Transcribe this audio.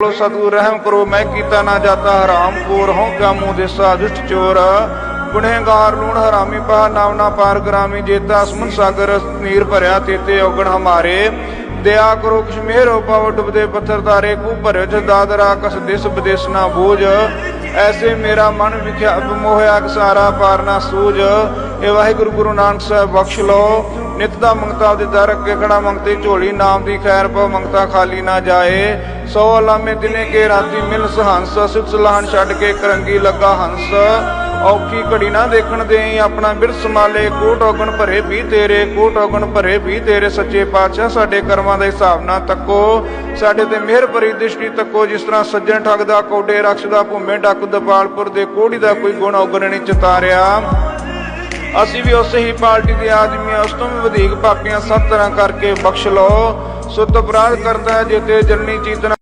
ਬੋਲੋ ਸਤਿਗੁਰ, ਰਹਿਮ ਕਰੋ, ਮੈਂ ਕੀਤਾ ਨਾ ਜਾਤਾ, ਹਰਾਮ ਕੋਰ ਹੋਂ ਕਿਆ ਮੂੰਹ ਦੇ ਚੋਰ। ਗੁਨਹਗਾਰ, ਲੂਣ, ਹਰਾਮੀ ਪਾ ਨਾਮ ਨਾ ਪਾਰ, ਗਰਾਮੀ ਜੇਤਾ ਅਸਮਨ ਸਾਗਰ, ਨੀਰ ਭਰਿਆ, ਤੇਤੇ ਔਗਣ ਹਮਾਰੇ। ਦਇਆ ਕਰੋ ਕਿਛ ਮਿਹਰੋ ਪਾਵ, ਡੁੱਬਦੇ ਪੱਥਰ ਤਾਰੇ ਕੂ ਭਰਿਓ ਚ ਦਾਦਰਾ ਕਸ ਦਿਸ ਬਦੇਸ ਨਾ ਬੋਝ। ਐਸੇ ਮੇਰਾ ਮਨ ਵਿਖਿਆ ਅਪਮੋਹਿਆ ਕਸਾਰਾ, ਪਾਰਨਾ ਸੂਝ। ਇਹ ਵਾਹਿਗੁਰੂ ਗੁਰੂ ਨਾਨਕ ਸਾਹਿਬ ਬਖਸ਼ ਲਓ। ਨਿਤ ਦਾ ਮੰਗਤਾ ਦੇ ਦਰ ਅੱਗੇ ਖੜਾ ਮੰਗਤੇ ਝੋਲੀ ਨਾਮ ਦੀ ਖੈਰ ਪਾ ਮੰਗਤਾ ਖਾਲੀ ਨਾ ਜਾਏ। ਸੋ ਅਲਾਮੇ ਦਿਨੇ ਕੇ ਰਾਤੀ ਮਿਲ ਸਹੰਸ, ਸਿਤ ਸਲਾਹਨ ਛੱਡ ਕੇ ਕਰੰਗੀ ਲੱਗਾ ਹੰਸ। ਔਖੀ ਘੜੀ ਨਾ ਦੇਖਣ ਦੇਈ, ਆਪਣਾ ਬਿਰਸ ਮਾਲੇ ਕੋਟ ਔਗਣ ਭਰੇ ਵੀ ਤੇਰੇ, ਕੋਟ ਔਗਣ ਭਰੇ ਵੀ ਤੇਰੇ। ਸੱਚੇ ਪਾਤਸ਼ਾਹ ਸਾਡੇ ਕਰਮਾਂ ਦੇ ਹਿਸਾਬ ਨਾਲ ਤੱਕੋ। ਸਾਡੇ ਤੇ ਮਿਹਰ ਭਰੀ ਦ੍ਰਿਸ਼ਟੀ ਤੱਕੋ, ਜਿਸ ਤਰ੍ਹਾਂ ਸੱਜਣ ਠੱਗ ਦਾ, ਕੋਡੇ ਰਖਸ਼ ਦਾ, ਭੂਮੇ ਡੱਕ ਦਪਾਲਪੁਰ ਦੇ ਕੋੜੀ ਦਾ ਕੋਈ ਗੁਣ ਔਗਣ ਨਹੀਂ ਚਤਾਰਿਆ। ਅਸੀਂ ਵੀ ਉਸੇ ਹੀ ਪਾਰਟੀ ਦੇ ਆਦਮੀ ਹਾਂ, ਉਸ ਤੋਂ ਵੀ ਵਧੇਕ ਪਾਪੀਆਂ ਸਭ ਤਰ੍ਹਾਂ ਕਰਕੇ ਬਖਸ਼ ਲਓ। ਸੁਤ ਅਪਰਾਧ ਕਰਦਾ ਹੈ ਜੇ ਤੇ ਜਨਨੀ ਚੀਤਨਾ